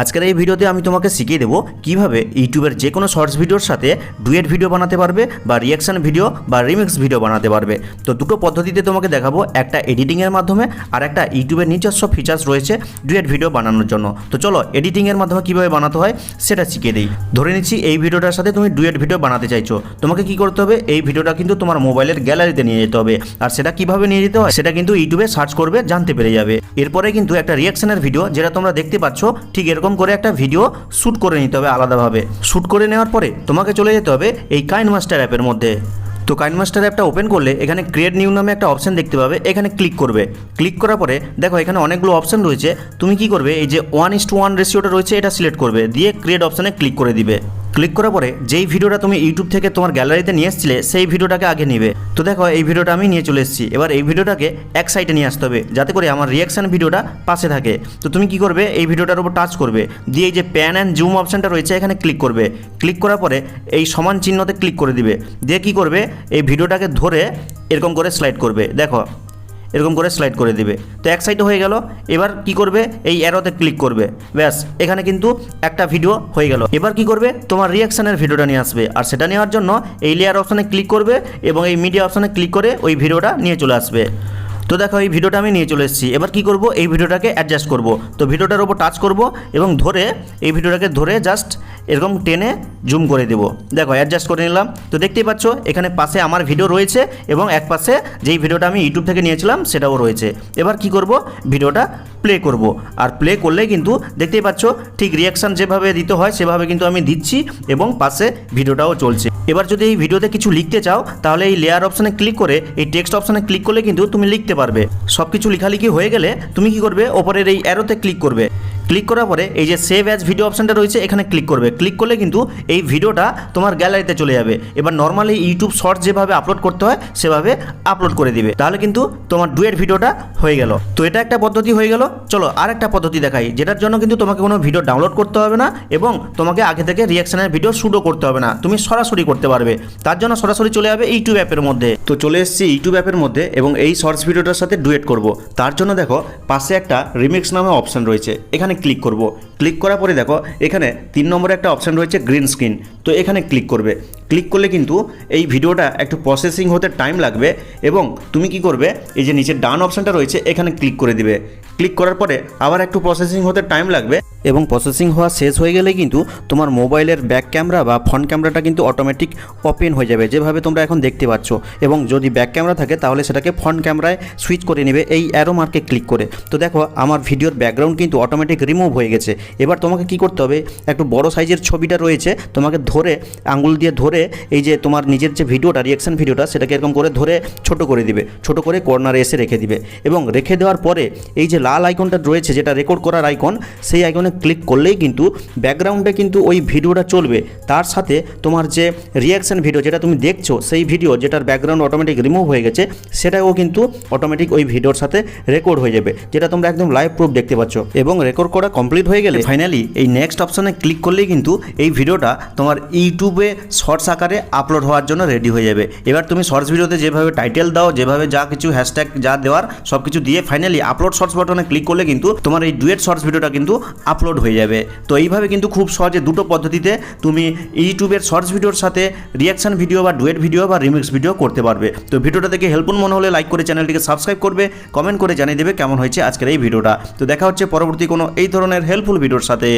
আজকের এই ভিডিওতে আমি তোমাকে শিখিয়ে দেবো কীভাবে ইউটিউবের যে কোনো শর্টস ভিডিওর সাথে ডুয়েট ভিডিও বানাতে পারবে বা রিয়াকশন ভিডিও বা রিমিক্স ভিডিও বানাতে পারবে। তো দুটো পদ্ধতিতে তোমাকে দেখাবো, একটা এডিটিংয়ের মাধ্যমে আর একটা ইউটিউবের নিজস্ব ফিচার্স রয়েছে ডুয়েট ভিডিও বানানোর জন্য। তো চলো এডিটিংয়ের মাধ্যমে কীভাবে বানাতে হয় সেটা শিখিয়ে দিই। ধরে নিচ্ছি এই ভিডিওটার সাথে তুমি ডুয়েট ভিডিও বানাতে চাইছো। তোমাকে কি করতে হবে? এই ভিডিওটা কিন্তু তোমার মোবাইলের গ্যালারিতে নিয়ে যেতে হবে। আর সেটা কীভাবে নিয়ে যেতে হয়? সেটা কিন্তু ইউটিউবে সার্চ করবে, জানতে পেরে যাবে। এরপরে কিন্তু একটা রিয়াকশনের ভিডিও, যেটা তোমরা দেখতে পাচ্ছ, ঠিক এরকম করে একটা ভিডিও শ্যুট করে নিতে হবে আলাদাভাবে। শ্যুট করে নেওয়ার পরে তোমাকে চলে যেতে হবে এই কাইন মাস্টার অ্যাপের মধ্যে। তো কাইন মাস্টার অ্যাপটা ওপেন করলে এখানে ক্রিয়েট নিউ নামে একটা অপশন দেখতে পাবে, এখানে ক্লিক করবে। ক্লিক করার পরে দেখো এখানে অনেকগুলো অপশন রয়েছে, তুমি কি করবে? এই যে ওয়ান ইস্ট টু ওয়ান রেশিওটা রয়েছে, এটা সিলেক্ট করবে, দিয়ে ক্রিয়েট অপশানে ক্লিক করে দিবে। ক্লিক করার পরে যেই ভিডিওটা তুমি ইউটিউব থেকে তোমার গ্যালারিতে নিয়ে এসেছিলে, সেই ভিডিওটাকে আগে নিবে। তো দেখো, এই ভিডিওটা আমি নিয়ে চলে এসেছি। এবার এই ভিডিওটাকে এক সাইডে নিয়ে আসতে হবে, যাতে করে আমার রিয়াকশন ভিডিওটা পাশে থাকে। তো তুমি কি করবে? এই ভিডিওটার উপর টাচ করবে। দিয়ে এই যে প্যান অ্যান্ড জুম অপশনটা রয়েছে, এখানে ক্লিক করবে। ক্লিক করার পরে এই সমান চিহ্নতে ক্লিক করে দিবে। দিয়ে কি করবে? এই ভিডিওটাকে ধরে এরকম করে স্লাইড করবে। দেখো এরকম করে স্লাইড করে দিবে। তো এক সাইডে হয়ে গেল, এবার কি করবে? এই অ্যারোতে ক্লিক করবে। ব্যাস, এখানে কিন্তু একটা ভিডিও হয়ে গেল। এবার কি করবে? তোমার রিয়াকশনের ভিডিওটা নিয়ে আসবে। আর সেটা নেওয়ার জন্য এই লেয়ার অপশানে ক্লিক করবে এবং এই মিডিয়া অপশানে ক্লিক করে ওই ভিডিওটা নিয়ে চলে আসবে। তো দেখো, এই ভিডিওটা আমি নিয়ে চলে এসেছি। এবার কি করব? এই ভিডিওটাকে অ্যাডজাস্ট করব। তো ভিডিওটার উপর টাচ করব এবং ধরে এই ভিডিওটাকে ধরে জাস্ট এরকম টেনে জুম করে দেবো। দেখো অ্যাডজাস্ট করে নিলাম। তো দেখতেই পাচ্ছ, এখানে পাশে আমার ভিডিও রয়েছে এবং এক পাশে যেই ভিডিওটা আমি ইউটিউব থেকে নিয়েছিলাম, সেটাও রয়েছে। এবার কি করব? ভিডিওটা প্লে করব। আর প্লে করলে কিন্তু দেখতেই পাচ্ছ, ঠিক রিয়াকশান যেভাবে দিতে হয়, সেভাবে কিন্তু আমি দিচ্ছি এবং পাশে ভিডিওটাও চলছে। এবার যদি এই ভিডিওতে কিছু লিখতে চাও, তাহলে এই লেয়ার অপশানে ক্লিক করে, এই টেক্সট অপশানে ক্লিক করলে কিন্তু তুমি লিখতে পারবে। সব কিছু লেখালেখি হয়ে গেলে তুমি কি করবে? ওপরের এই অ্যারোতে ক্লিক করবে। ক্লিক করার পরে এই যে সেভ অ্যাজ ভিডিও অপশানটা রয়েছে, এখানে ক্লিক করবে। ক্লিক করলে কিন্তু এই ভিডিওটা তোমার গ্যালারিতে চলে যাবে। এবার নর্মালি ইউটিউব শর্টস যেভাবে আপলোড করতে হয়, সেভাবে আপলোড করে দিবে। তাহলে কিন্তু তোমার ডুয়েট ভিডিওটা হয়ে গেল। তো এটা একটা পদ্ধতি হয়ে গেল। চলো আর একটা পদ্ধতি দেখাই। যেটার জন্য কিন্তু তোমাকে কোনো ভিডিও ডাউনলোড করতে হবে না এবং তোমাকে আগে থেকে রিয়াকশনের ভিডিও শুটও করতে হবে না। তুমি সরাসরি করতে পারবে। তার জন্য সরাসরি চলে যাবে ইউটিউব অ্যাপের মধ্যে। তো চলে এসেছি ইউটিউব অ্যাপের মধ্যে এবং এই শর্টস ভিডিওটার সাথে ডুয়েট করব। তার জন্য দেখো, পাশে একটা রিমিক্স নামে অপশান রয়েছে। এখানে ক্লিক করব ক্লিক করার পরে দেখো, এখানে তিন নম্বরে একটা অপশান রয়েছে গ্রিন স্ক্রিন। তো এখানে ক্লিক করবে। ক্লিক করলে কিন্তু এই ভিডিওটা একটু প্রসেসিং হতে টাইম লাগবে এবং তুমি কি করবে, এই যে নিচে ডান অপশানটা রয়েছে, এখানে ক্লিক করে দিবে। ক্লিক করার পরে আবার একটু প্রসেসিং হতে টাইম লাগবে এবং প্রসেসিং হওয়া শেষ হয়ে গেলে কিন্তু তোমার মোবাইলের ব্যাক ক্যামেরা বা ফ্রন্ট ক্যামেরাটা কিন্তু অটোমেটিক ওপেন হয়ে যাবে, যেভাবে তোমরা এখন দেখতে পাচ্ছ। এবং যদি ব্যাক ক্যামেরা থাকে, তাহলে সেটাকে ফ্রন্ট ক্যামেরায় সুইচ করে নেবে, এই অ্যারো মার্কে ক্লিক করে। তো দেখো, আমার ভিডিওর ব্যাকগ্রাউন্ড কিন্তু অটোমেটিক রিমুভ হয়ে গেছে। এবার তোমাকে কি করতে হবে? একটু বড় সাইজের ছবিটা রয়েছে, তোমাকে ধরে আঙ্গুল দিয়ে ধরে এই যে তোমার নিজের যে ভিডিওটা রিয়াকশন ভিডিওটা, সেটাকে এরকম করে ধরে ছোট করে দিবে। ছোট করে কর্নারে এসে রেখে দিবে। এবং রেখে দেওয়ার পরে এই যে লাল আইকনটা রয়েছে, যেটা রেকর্ড করার আইকন সেই আইকনে ক্লিক করলেই কিন্তু ব্যাকগ্রাউন্ডে কিন্তু ওই ভিডিওটা চলবে। তার সাথে তোমার যে রিয়াকশন ভিডিও যেটা তুমি দেখছ, সেই ভিডিও যেটার ব্যাকগ্রাউন্ড অটোমেটিক রিমুভ হয়ে গেছে, সেটাও কিন্তু অটোমেটিক ওই ভিডিওর সাথে রেকর্ড হয়ে যাবে, যেটা তোমরা একদম লাইভ প্রুফ দেখতে পাচ্ছ। এবং রেকর্ড করা কমপ্লিট হয়ে গেলে ফাইনালি এই নেক্সট অপশনে ক্লিক করলেই কিন্তু এই ভিডিওটা তোমার ইউটিউবে শর্টস আকারে আপলোড হওয়ার জন্য রেডি হয়ে যাবে। এবার তুমি শর্টস ভিডিওতে যেভাবে টাইটেল দাও, যেভাবে যা কিছু হ্যাশট্যাগ যা দেওয়ার সব কিছু দিয়ে ফাইনালি আপলোড শর্টস বাটনে ক্লিক করলে কিন্তু তোমার এই ডুয়েট শর্টস ভিডিওটা কিন্তু আপলোড হয়ে যাবে। তো এইভাবে কিন্তু খুব সহজে দুটো পদ্ধতিতে তুমি ইউটিউবের শর্টস ভিডিওর সাথে রিয়াকশন ভিডিও বা ডুয়েট ভিডিও বা রিমিক্স ভিডিও করতে পারবে। তো ভিডিওটা দেখে হেল্পফুল মনে হলে লাইক করে চ্যানেলটিকে সাবস্ক্রাইব করবে কমেন্ট করে জানিয়ে দেবে কেমন হয়েছে আজকের এই ভিডিওটা তো দেখা হচ্ছে পরবর্তী কোনো এই ধরনের হেল্পফুল ভিডিওর সাথে